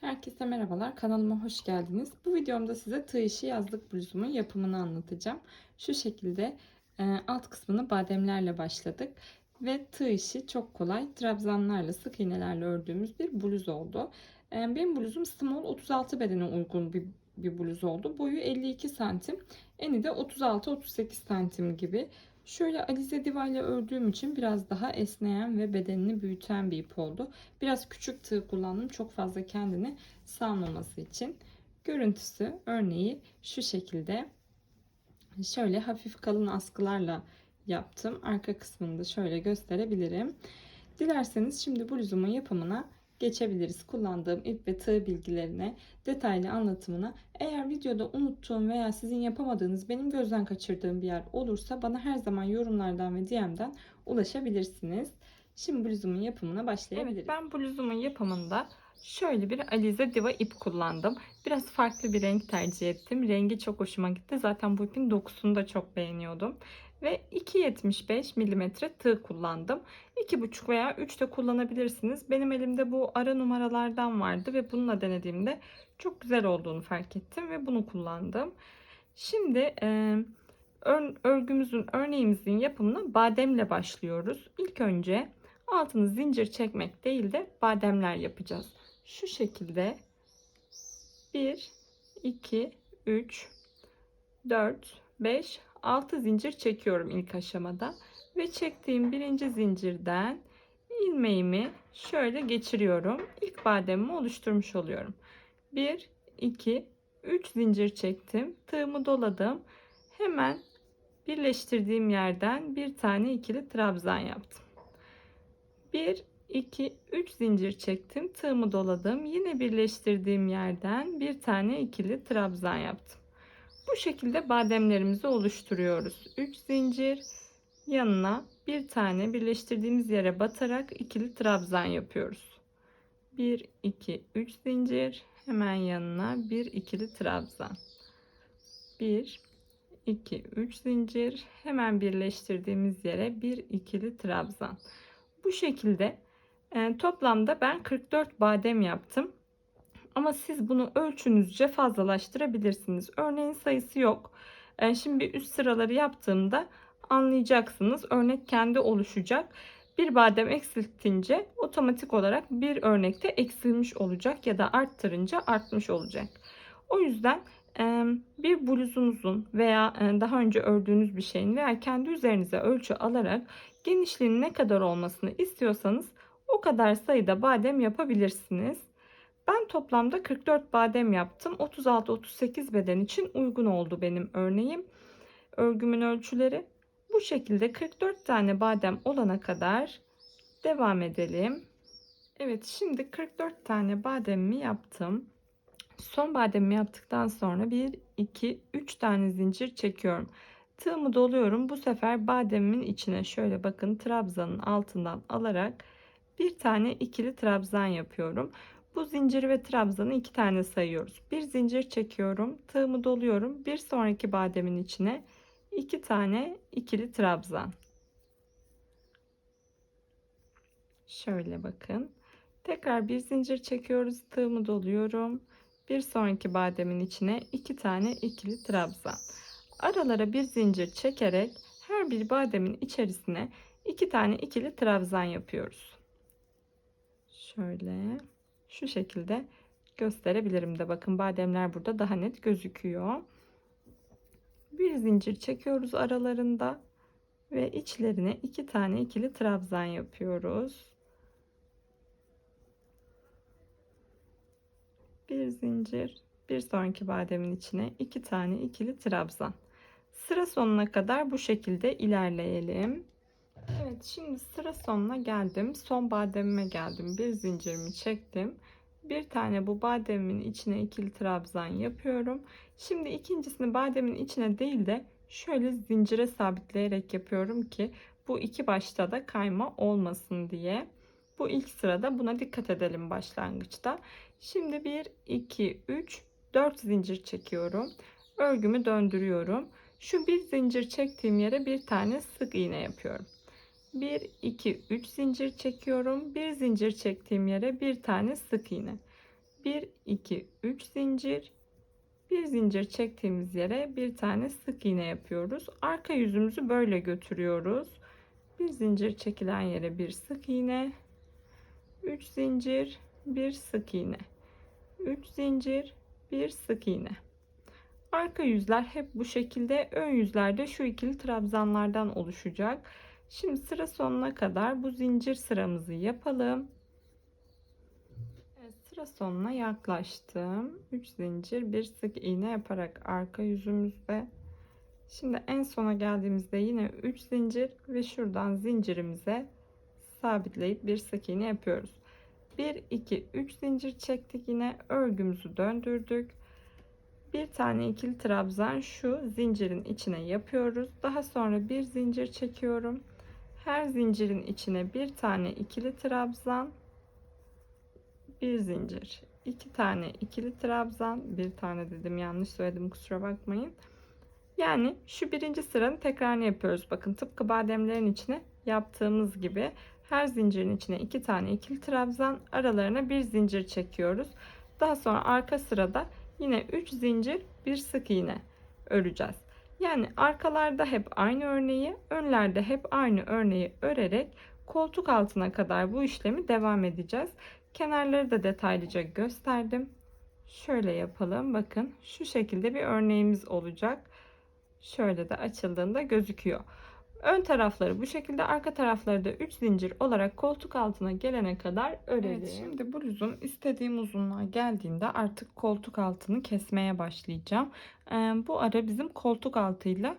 Herkese merhabalar. Kanalıma hoş geldiniz. Bu videomda size tığ işi yazlık bluzumun yapımını anlatacağım. Şu şekilde e, alt kısmını bademlerle başladık. Ve tığ işi çok kolay. Trabzanlarla, sık iğnelerle ördüğümüz bir bluz oldu. E, benim bluzum small 36 bedene uygun bir, bir bluz oldu. Boyu 52 santim. Eni de 36-38 santim gibi. Şöyle alize diva ile ördüğüm için biraz daha esneyen ve bedenini büyüten bir ip oldu. Biraz küçük tığ kullandım. Çok fazla kendini salmaması için. Görüntüsü örneği şu şekilde. Şöyle hafif kalın askılarla yaptım. Arka kısmını da şöyle gösterebilirim. Dilerseniz şimdi bluzumun yapımına geçebiliriz. Kullandığım ip ve tığ bilgilerine, detaylı anlatımına. Eğer videoda unuttuğum veya sizin yapamadığınız, benim gözden kaçırdığım bir yer olursa bana her zaman yorumlardan ve DM'den ulaşabilirsiniz. Şimdi bluzumun yapımına başlayabiliriz. Evet, ben bluzumun yapımında şöyle bir Alize Diva ip kullandım. Biraz farklı bir renk tercih ettim. Rengi çok hoşuma gitti. Zaten bu ipin dokusunu da çok beğeniyordum ve 2.75 mm tığ kullandım. 2.5 veya 3 de kullanabilirsiniz. Benim elimde bu ara numaralardan vardı ve bununla denediğimde çok güzel olduğunu fark ettim ve bunu kullandım. Şimdi e, örgümüzün örneğimizin yapımına bademle başlıyoruz. İlk önce altını zincir çekmek değil de bademler yapacağız. Şu şekilde 1 2 3 4 5 6 zincir çekiyorum ilk aşamada ve çektiğim birinci zincirden ilmeğimi şöyle geçiriyorum. İlk bademimi oluşturmuş oluyorum. 1 2 3 zincir çektim. Tığımı doladım. Hemen birleştirdiğim yerden bir tane ikili trabzan yaptım. 1 2 3 zincir çektim. Tığımı doladım. Yine birleştirdiğim yerden bir tane ikili trabzan yaptım. Bu şekilde bademlerimizi oluşturuyoruz. 3 zincir yanına bir tane birleştirdiğimiz yere batarak ikili trabzan yapıyoruz. 1 2 3 zincir hemen yanına bir ikili trabzan. 1 2 3 zincir hemen birleştirdiğimiz yere bir ikili trabzan. Bu şekilde e, toplamda ben 44 badem yaptım. Ama siz bunu ölçünüzce fazlalaştırabilirsiniz. Örneğin sayısı yok. E, şimdi üst sıraları yaptığımda anlayacaksınız. Örnek kendi oluşacak. Bir badem eksiltince otomatik olarak bir örnekte eksilmiş olacak ya da arttırınca artmış olacak. O yüzden e, bir bluzunuzun veya e, daha önce ördüğünüz bir şeyin veya kendi üzerinize ölçü alarak genişliğinin ne kadar olmasını istiyorsanız o kadar sayıda badem yapabilirsiniz. Ben toplamda 44 badem yaptım. 36-38 beden için uygun oldu benim örneğim. Örgümün ölçüleri. Bu şekilde 44 tane badem olana kadar devam edelim. Evet şimdi 44 tane bademimi yaptım. Son bademimi yaptıktan sonra 1, 2, 3 tane zincir çekiyorum. Tığımı doluyorum. Bu sefer bademimin içine şöyle bakın trabzanın altından alarak bir tane ikili trabzan yapıyorum. Bu zinciri ve trabzanı iki tane sayıyoruz. Bir zincir çekiyorum. Tığımı doluyorum. Bir sonraki bademin içine iki tane ikili trabzan. Şöyle bakın. Tekrar bir zincir çekiyoruz. Tığımı doluyorum. Bir sonraki bademin içine iki tane ikili trabzan. Aralara bir zincir çekerek her bir bademin içerisine iki tane ikili trabzan yapıyoruz. Şöyle şu şekilde gösterebilirim de bakın bademler burada daha net gözüküyor. Bir zincir çekiyoruz aralarında ve içlerine iki tane ikili trabzan yapıyoruz. Bir zincir, bir sonraki bademin içine iki tane ikili trabzan. Sıra sonuna kadar bu şekilde ilerleyelim. Evet şimdi sıra sonuna geldim. Son bademime geldim. Bir zincirimi çektim. Bir tane bu bademin içine ikili trabzan yapıyorum. Şimdi ikincisini bademin içine değil de şöyle zincire sabitleyerek yapıyorum ki bu iki başta da kayma olmasın diye. Bu ilk sırada buna dikkat edelim başlangıçta. Şimdi 1 2 3 4 zincir çekiyorum. Örgümü döndürüyorum. Şu bir zincir çektiğim yere bir tane sık iğne yapıyorum. 1 2 3 zincir çekiyorum. Bir zincir çektiğim yere bir tane sık iğne. 1 2 3 zincir bir zincir çektiğimiz yere bir tane sık iğne yapıyoruz. Arka yüzümüzü böyle götürüyoruz. Bir zincir çekilen yere bir sık iğne. 3 zincir, bir sık iğne. 3 zincir, bir sık iğne. Arka yüzler hep bu şekilde, ön yüzlerde şu ikili trabzanlardan oluşacak. Şimdi sıra sonuna kadar bu zincir sıramızı yapalım. Evet, sıra sonuna yaklaştım. 3 zincir, bir sık iğne yaparak arka yüzümüzde. Şimdi en sona geldiğimizde yine 3 zincir ve şuradan zincirimize sabitleyip bir sık iğne yapıyoruz. 1 2 3 zincir çektik yine örgümüzü döndürdük. Bir tane ikili trabzan şu zincirin içine yapıyoruz. Daha sonra bir zincir çekiyorum. Her zincirin içine bir tane ikili trabzan, bir zincir, iki tane ikili trabzan, bir tane dedim yanlış söyledim kusura bakmayın. Yani şu birinci sıranın tekrarını yapıyoruz. Bakın tıpkı bademlerin içine yaptığımız gibi her zincirin içine iki tane ikili trabzan aralarına bir zincir çekiyoruz. Daha sonra arka sırada yine 3 zincir bir sık iğne öreceğiz. Yani arkalarda hep aynı örneği, önlerde hep aynı örneği örerek koltuk altına kadar bu işlemi devam edeceğiz. Kenarları da detaylıca gösterdim. Şöyle yapalım. Bakın şu şekilde bir örneğimiz olacak. Şöyle de açıldığında gözüküyor. Ön tarafları bu şekilde, arka tarafları da 3 zincir olarak koltuk altına gelene kadar örelim. Evet, şimdi bluzum istediğim uzunluğa geldiğinde artık koltuk altını kesmeye başlayacağım. Ee, bu ara bizim koltuk altıyla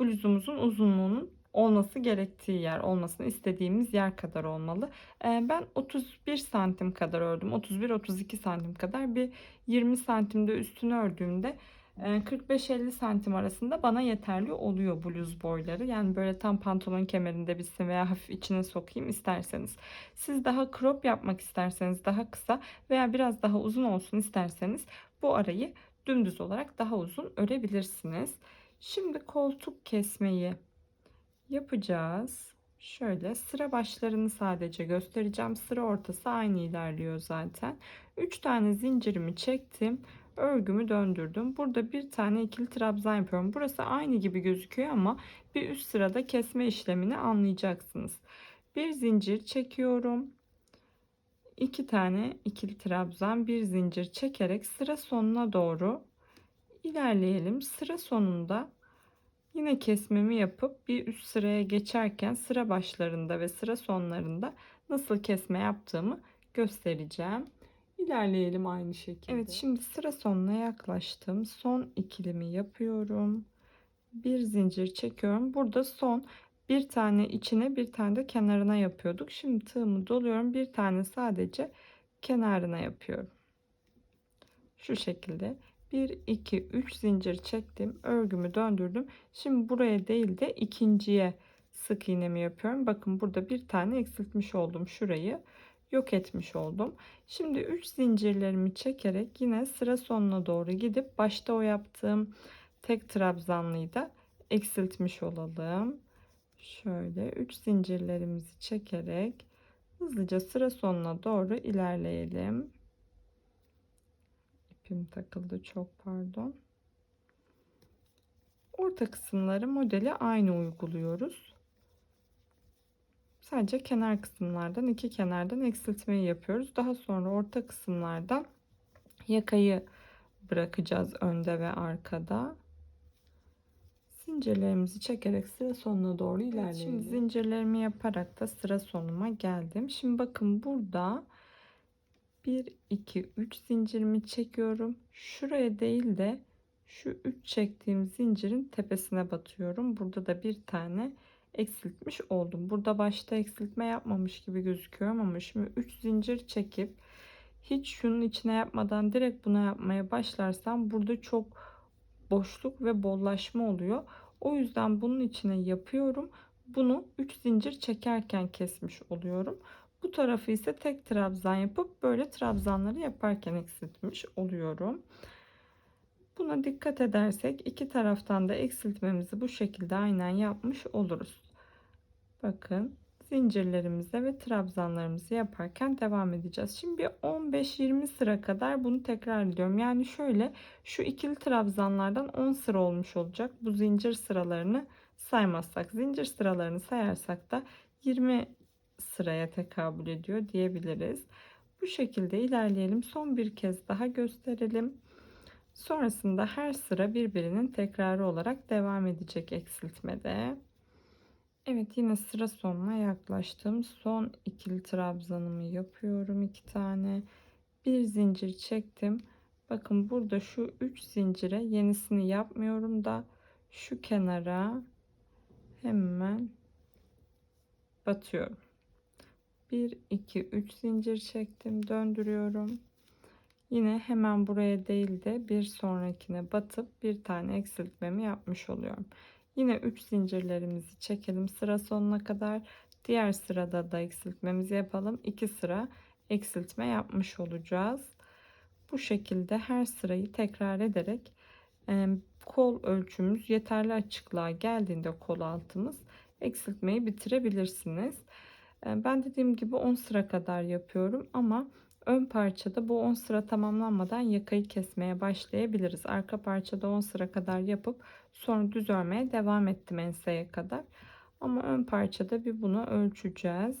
bluzumuzun uzunluğunun olması gerektiği yer, olmasını istediğimiz yer kadar olmalı. Ee, ben 31 santim kadar ördüm. 31-32 santim kadar bir 20 santimde üstünü ördüğümde 45-50 santim arasında bana yeterli oluyor bluz boyları. Yani böyle tam pantolon kemerinde bitsin veya hafif içine sokayım isterseniz. Siz daha crop yapmak isterseniz daha kısa veya biraz daha uzun olsun isterseniz bu arayı dümdüz olarak daha uzun örebilirsiniz. Şimdi koltuk kesmeyi yapacağız. Şöyle sıra başlarını sadece göstereceğim. Sıra ortası aynı ilerliyor zaten. 3 tane zincirimi çektim örgümü döndürdüm. Burada bir tane ikili trabzan yapıyorum. Burası aynı gibi gözüküyor ama bir üst sırada kesme işlemini anlayacaksınız. Bir zincir çekiyorum. iki tane ikili trabzan bir zincir çekerek sıra sonuna doğru ilerleyelim. Sıra sonunda yine kesmemi yapıp bir üst sıraya geçerken sıra başlarında ve sıra sonlarında nasıl kesme yaptığımı göstereceğim. İlerleyelim aynı şekilde. Evet şimdi sıra sonuna yaklaştım. Son ikilimi yapıyorum. Bir zincir çekiyorum. Burada son bir tane içine bir tane de kenarına yapıyorduk. Şimdi tığımı doluyorum. Bir tane sadece kenarına yapıyorum. Şu şekilde 1 2 3 zincir çektim. Örgümü döndürdüm. Şimdi buraya değil de ikinciye sık iğnemi yapıyorum. Bakın burada bir tane eksiltmiş oldum şurayı yok etmiş oldum. Şimdi 3 zincirlerimi çekerek yine sıra sonuna doğru gidip başta o yaptığım tek trabzanlıyı da eksiltmiş olalım. Şöyle 3 zincirlerimizi çekerek hızlıca sıra sonuna doğru ilerleyelim. İpim takıldı çok pardon. Orta kısımları modeli aynı uyguluyoruz. Sadece kenar kısımlardan iki kenardan eksiltmeyi yapıyoruz. Daha sonra orta kısımlardan yakayı bırakacağız önde ve arkada. Zincirlerimizi çekerek sıra sonuna doğru ilerleyelim. Şimdi zincirlerimi yaparak da sıra sonuma geldim. Şimdi bakın burada 1 2 3 zincirimi çekiyorum. Şuraya değil de şu 3 çektiğim zincirin tepesine batıyorum. Burada da bir tane eksiltmiş oldum. Burada başta eksiltme yapmamış gibi gözüküyorum ama şimdi 3 zincir çekip hiç şunun içine yapmadan direkt buna yapmaya başlarsam burada çok boşluk ve bollaşma oluyor. O yüzden bunun içine yapıyorum. Bunu 3 zincir çekerken kesmiş oluyorum. Bu tarafı ise tek trabzan yapıp böyle trabzanları yaparken eksiltmiş oluyorum. Buna dikkat edersek iki taraftan da eksiltmemizi bu şekilde aynen yapmış oluruz. Bakın zincirlerimize ve trabzanlarımızı yaparken devam edeceğiz. Şimdi bir 15-20 sıra kadar bunu tekrar ediyorum. Yani şöyle şu ikili trabzanlardan 10 sıra olmuş olacak. Bu zincir sıralarını saymazsak, zincir sıralarını sayarsak da 20 sıraya tekabül ediyor diyebiliriz. Bu şekilde ilerleyelim. Son bir kez daha gösterelim. Sonrasında her sıra birbirinin tekrarı olarak devam edecek eksiltmede. Evet yine sıra sonuna yaklaştım. Son ikili trabzanımı yapıyorum. iki tane. Bir zincir çektim. Bakın burada şu 3 zincire yenisini yapmıyorum da şu kenara hemen batıyorum. 1 2 3 zincir çektim, döndürüyorum. Yine hemen buraya değil de bir sonrakine batıp bir tane eksiltmemi yapmış oluyorum. Yine 3 zincirlerimizi çekelim sıra sonuna kadar. Diğer sırada da eksiltmemizi yapalım. 2 sıra eksiltme yapmış olacağız. Bu şekilde her sırayı tekrar ederek kol ölçümüz yeterli açıklığa geldiğinde kol altımız eksiltmeyi bitirebilirsiniz. Ben dediğim gibi 10 sıra kadar yapıyorum ama ön parçada bu 10 sıra tamamlanmadan yakayı kesmeye başlayabiliriz. Arka parçada 10 sıra kadar yapıp sonra düz örmeye devam ettim enseye kadar. Ama ön parçada bir bunu ölçeceğiz.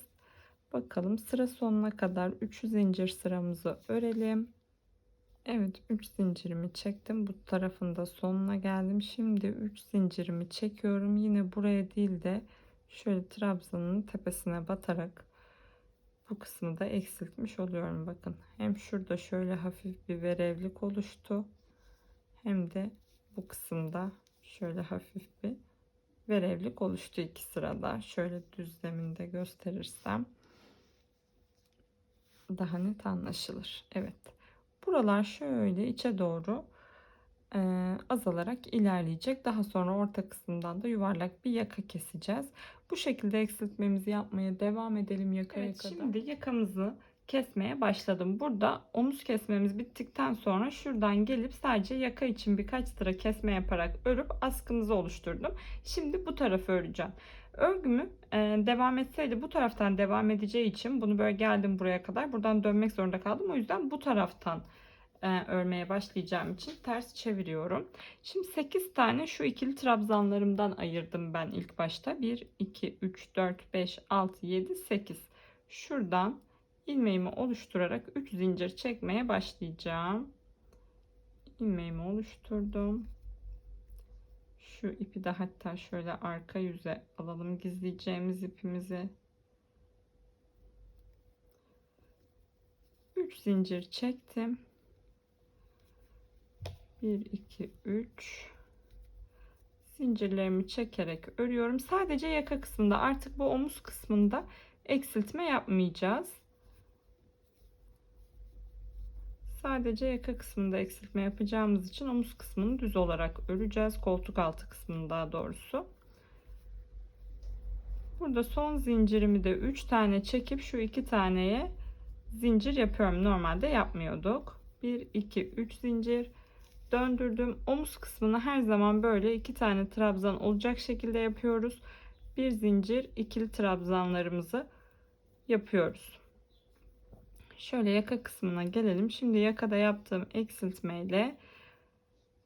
Bakalım sıra sonuna kadar 3 zincir sıramızı örelim. Evet 3 zincirimi çektim. Bu tarafında sonuna geldim. Şimdi 3 zincirimi çekiyorum. Yine buraya değil de şöyle trabzanın tepesine batarak bu kısmı da eksiltmiş oluyorum bakın. Hem şurada şöyle hafif bir verevlik oluştu hem de bu kısımda şöyle hafif bir verevlik oluştu iki sırada. Şöyle düzleminde gösterirsem daha net anlaşılır. Evet buralar şöyle içe doğru azalarak ilerleyecek. Daha sonra orta kısımdan da yuvarlak bir yaka keseceğiz. Bu şekilde eksiltmemizi yapmaya devam edelim yakaya evet, kadar. Şimdi yakamızı kesmeye başladım. Burada omuz kesmemiz bittikten sonra şuradan gelip sadece yaka için birkaç sıra kesme yaparak örüp askımızı oluşturdum. Şimdi bu tarafı öreceğim. Örgümü e, devam etseydi bu taraftan devam edeceği için bunu böyle geldim buraya kadar. Buradan dönmek zorunda kaldım. O yüzden bu taraftan e, örmeye başlayacağım için ters çeviriyorum. Şimdi 8 tane şu ikili trabzanlarımdan ayırdım ben ilk başta. 1, 2, 3, 4, 5, 6, 7, 8. Şuradan ilmeğimi oluşturarak 3 zincir çekmeye başlayacağım. İlmeğimi oluşturdum. Şu ipi de hatta şöyle arka yüze alalım gizleyeceğimiz ipimizi. 3 zincir çektim. 1 2 3 zincirlerimi çekerek örüyorum. Sadece yaka kısmında artık bu omuz kısmında eksiltme yapmayacağız. Sadece yaka kısmında eksiltme yapacağımız için omuz kısmını düz olarak öreceğiz. Koltuk altı kısmını daha doğrusu. Burada son zincirimi de 3 tane çekip şu 2 taneye zincir yapıyorum. Normalde yapmıyorduk. 1 2 3 zincir döndürdüm. Omuz kısmını her zaman böyle iki tane trabzan olacak şekilde yapıyoruz. Bir zincir ikili trabzanlarımızı yapıyoruz. Şöyle yaka kısmına gelelim. Şimdi yakada yaptığım eksiltme ile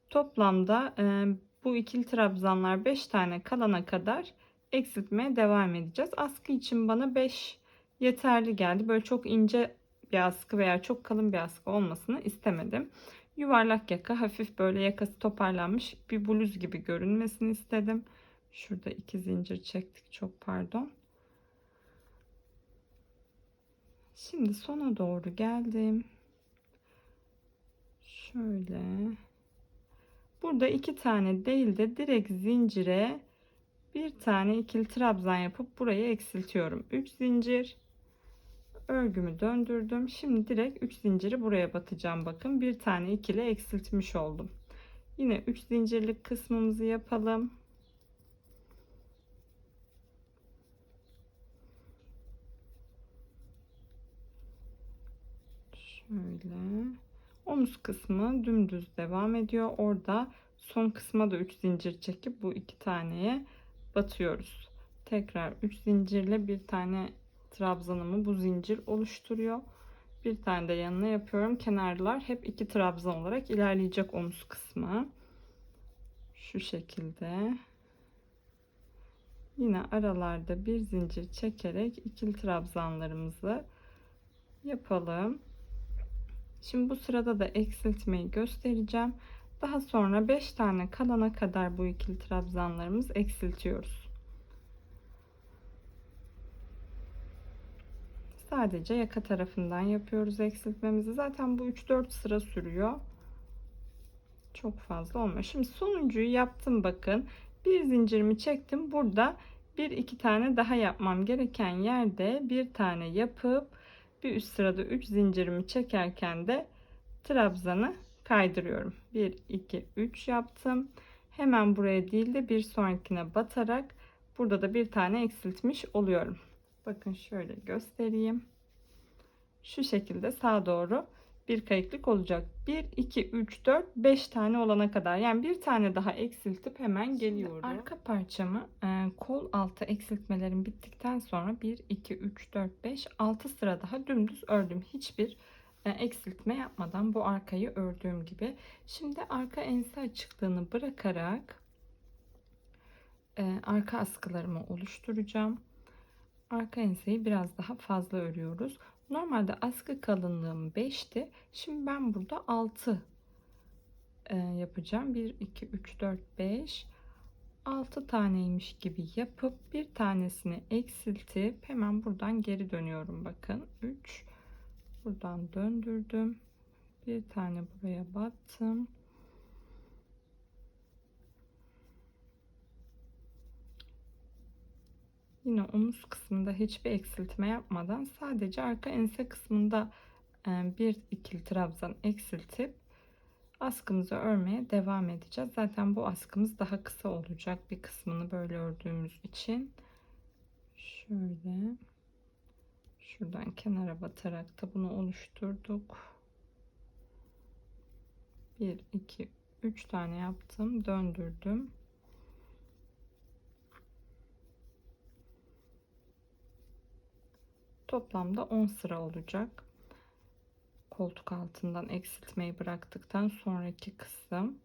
toplamda e, bu ikili trabzanlar 5 tane kalana kadar eksiltmeye devam edeceğiz. Askı için bana 5 yeterli geldi. Böyle çok ince bir askı veya çok kalın bir askı olmasını istemedim. Yuvarlak yaka hafif böyle yakası toparlanmış bir bluz gibi görünmesini istedim. Şurada iki zincir çektik çok pardon. Şimdi sona doğru geldim. Şöyle. Burada iki tane değil de direkt zincire bir tane ikili trabzan yapıp burayı eksiltiyorum. 3 zincir örgümü döndürdüm. Şimdi direkt 3 zinciri buraya batacağım. Bakın bir tane ikili eksiltmiş oldum. Yine 3 zincirlik kısmımızı yapalım. Şöyle. Omuz kısmı dümdüz devam ediyor. Orada son kısma da 3 zincir çekip bu iki taneye batıyoruz. Tekrar 3 zincirle bir tane trabzanımı bu zincir oluşturuyor. Bir tane de yanına yapıyorum. Kenarlar hep iki trabzan olarak ilerleyecek omuz kısmı. Şu şekilde. Yine aralarda bir zincir çekerek ikili trabzanlarımızı yapalım. Şimdi bu sırada da eksiltmeyi göstereceğim. Daha sonra 5 tane kalana kadar bu ikili trabzanlarımız eksiltiyoruz. Sadece yaka tarafından yapıyoruz eksiltmemizi. Zaten bu 3-4 sıra sürüyor. Çok fazla olmuyor. Şimdi sonuncuyu yaptım bakın. Bir zincirimi çektim. Burada bir iki tane daha yapmam gereken yerde bir tane yapıp bir üst sırada 3 zincirimi çekerken de trabzanı kaydırıyorum. 1 2 3 yaptım. Hemen buraya değil de bir sonrakine batarak burada da bir tane eksiltmiş oluyorum. Bakın şöyle göstereyim. Şu şekilde sağa doğru bir kayıklık olacak. 1 2 3 4 5 tane olana kadar yani bir tane daha eksiltip hemen geliyorum. Arka parçamı e, kol altı eksiltmelerim bittikten sonra 1 2 3 4 5 6 sıra daha dümdüz ördüm. Hiçbir e, eksiltme yapmadan bu arkayı ördüğüm gibi. Şimdi arka ense açıklığını bırakarak e, arka askılarımı oluşturacağım. Arka enseyi biraz daha fazla örüyoruz. Normalde askı kalınlığım 5'ti. Şimdi ben burada 6 e, yapacağım. 1, 2, 3, 4, 5. 6 taneymiş gibi yapıp bir tanesini eksiltip hemen buradan geri dönüyorum. Bakın 3 buradan döndürdüm. Bir tane buraya battım. Yine omuz kısmında hiçbir eksiltme yapmadan sadece arka ense kısmında e, bir ikili trabzan eksiltip askımızı örmeye devam edeceğiz. Zaten bu askımız daha kısa olacak bir kısmını böyle ördüğümüz için. Şöyle şuradan kenara batarak da bunu oluşturduk. 1 2 3 tane yaptım, döndürdüm. Toplamda 10 sıra olacak. Koltuk altından eksiltmeyi bıraktıktan sonraki kısım.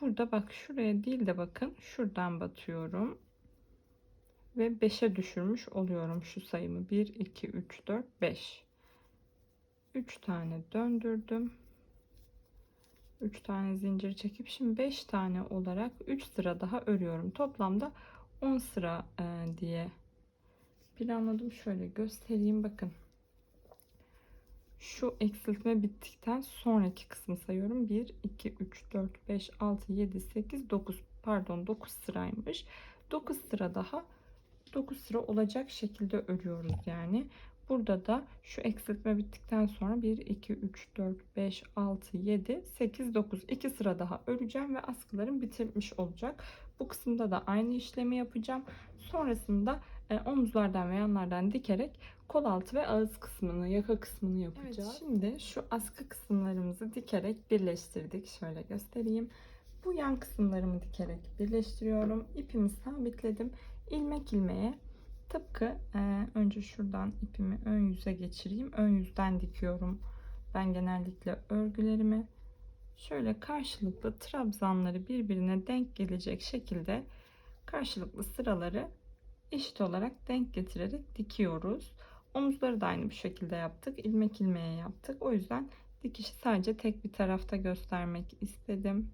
Burada bak şuraya değil de bakın şuradan batıyorum. Ve 5'e düşürmüş oluyorum şu sayımı. 1, 2, 3, 4, 5. 3 tane döndürdüm. 3 tane zincir çekip şimdi 5 tane olarak 3 sıra daha örüyorum. Toplamda 10 sıra e, diye planladım. Şöyle göstereyim. Bakın. Şu eksiltme bittikten sonraki kısmı sayıyorum. 1, 2, 3, 4, 5, 6, 7, 8, 9. Pardon 9 sıraymış. 9 sıra daha 9 sıra olacak şekilde örüyoruz yani. Burada da şu eksiltme bittikten sonra 1, 2, 3, 4, 5, 6, 7, 8, 9. 2 sıra daha öreceğim ve askılarım bitirmiş olacak. Bu kısımda da aynı işlemi yapacağım. Sonrasında omuzlardan ve yanlardan dikerek kol altı ve ağız kısmını, yaka kısmını yapacağız. Evet, şimdi şu askı kısımlarımızı dikerek birleştirdik. Şöyle göstereyim. Bu yan kısımlarımı dikerek birleştiriyorum. İpimi sabitledim. İlmek ilmeğe tıpkı e, önce şuradan ipimi ön yüze geçireyim. Ön yüzden dikiyorum. Ben genellikle örgülerimi şöyle karşılıklı trabzanları birbirine denk gelecek şekilde karşılıklı sıraları eşit olarak denk getirerek dikiyoruz. Omuzları da aynı bu şekilde yaptık. İlmek ilmeğe yaptık. O yüzden dikişi sadece tek bir tarafta göstermek istedim.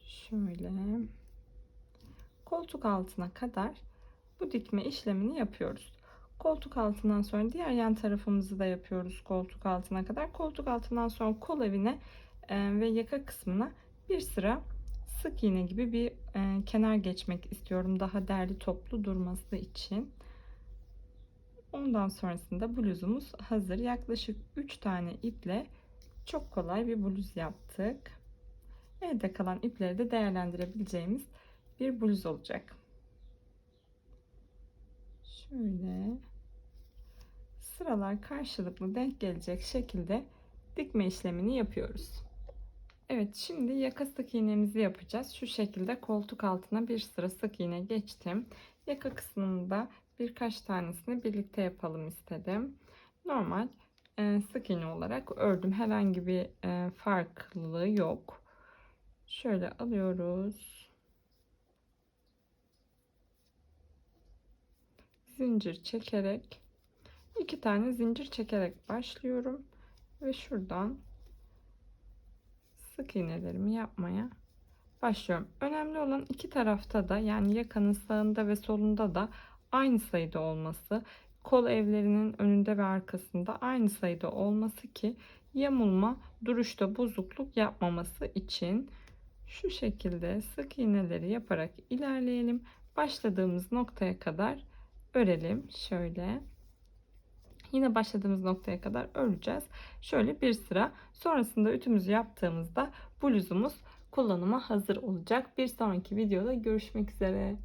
Şöyle koltuk altına kadar bu dikme işlemini yapıyoruz. Koltuk altından sonra diğer yan tarafımızı da yapıyoruz koltuk altına kadar. Koltuk altından sonra kol evine ve yaka kısmına bir sıra sık iğne gibi bir e, kenar geçmek istiyorum daha derli toplu durması için. Ondan sonrasında bluzumuz hazır. Yaklaşık 3 tane iple çok kolay bir bluz yaptık. Elde kalan ipleri de değerlendirebileceğimiz bir bluz olacak. Şöyle sıralar karşılıklı denk gelecek şekilde dikme işlemini yapıyoruz. Evet şimdi yaka sık iğnemizi yapacağız. Şu şekilde koltuk altına bir sıra sık iğne geçtim. Yaka kısmında birkaç tanesini birlikte yapalım istedim. Normal e, sık iğne olarak ördüm. Herhangi bir e, farklılığı yok. Şöyle alıyoruz. Zincir çekerek iki tane zincir çekerek başlıyorum ve şuradan sık iğnelerimi yapmaya başlıyorum. Önemli olan iki tarafta da yani yakanın sağında ve solunda da aynı sayıda olması. Kol evlerinin önünde ve arkasında aynı sayıda olması ki yamulma duruşta bozukluk yapmaması için şu şekilde sık iğneleri yaparak ilerleyelim. Başladığımız noktaya kadar örelim. Şöyle. Yine başladığımız noktaya kadar öreceğiz. Şöyle bir sıra. Sonrasında ütümüzü yaptığımızda bluzumuz kullanıma hazır olacak. Bir sonraki videoda görüşmek üzere.